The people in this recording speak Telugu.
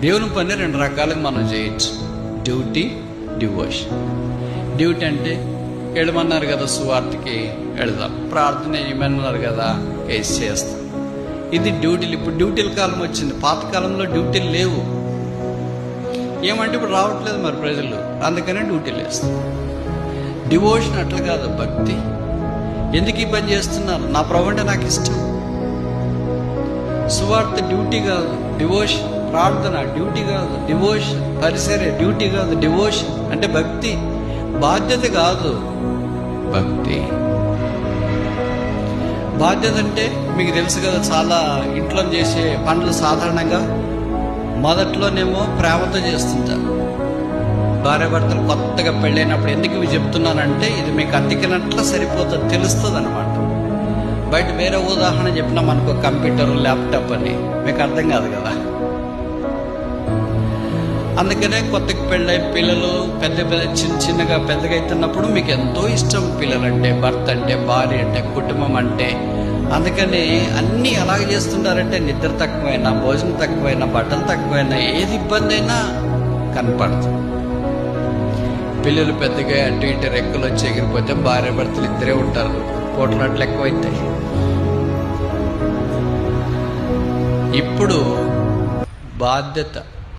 దేవుని పని రెండు రకాలుగా మనం చేయొచ్చు. Duty devotion. డ్యూటీ అంటే వెళ్ళమన్నారు కదా సువార్తకి వెళదాం. ప్రార్థన ఏమన్నారు కదా వేసి చేస్తాం. ఇది డ్యూటీలు. ఇప్పుడు డ్యూటీల కాలం వచ్చింది. పాతకాలంలో డ్యూటీలు లేవు. ఏమంటే ఇప్పుడు రావట్లేదు మరి ప్రజలు. అందుకనే డ్యూటీలు వేస్తాం డివోషన్ అట్లా కాదు భక్తి. ఎందుకు ఈ పని చేస్తున్నారు? నా ప్రభు అంటే నాకు ఇష్టం. సువార్త డ్యూటీ కాదు డివోషన్. ప్రార్థన డ్యూటీ కాదు డివోషన్ పరిసరే డ్యూటీ కాదు డివోషన్. అంటే భక్తి. బాధ్యత కాదు. భక్తి. బాధ్యత అంటే మీకు తెలుసు కదా చాలా ఇంట్లో చేసే పనులు సాధారణంగా మొదట్లోనేమో ప్రేమతో చేస్తుంటారు భార్య భర్తలు కొత్తగా పెళ్ళైనప్పుడు ఎందుకు ఇవి చెప్తున్నానంటే ఇది మీకు అతికినట్ల సరిపోతుంది తెలుస్తుంది అనమాట బయట వేరే ఉదాహరణ చెప్పినా మనకు కంప్యూటర్ ల్యాప్టాప్ అని. మీకు అర్థం కాదు కదా. అందుకనే కొత్తకి పెళ్ళై పిల్లలు పెద్ద పెద్ద చిన్న చిన్నగా పెద్దగా అవుతున్నప్పుడు మీకు ఎంతో ఇష్టం పిల్లలంటే భర్త అంటే భార్య అంటే కుటుంబం అంటే. అందుకని అన్నీ ఎలాగ చేస్తుంటారంటే నిద్ర తక్కువైనా భోజనం తక్కువైనా బట్టలు తక్కువైనా ఏది ఇబ్బంది అయినా కనపడుతుంది పిల్లలు పెద్దగా అటు ఇటు రెక్కలు వచ్చి ఎగిరిపోతే భార్య భర్తలు ఇద్దరే ఉంటారు. పోట్లాట్లు ఎక్కువైతాయి. ఇప్పుడు బాధ్యత.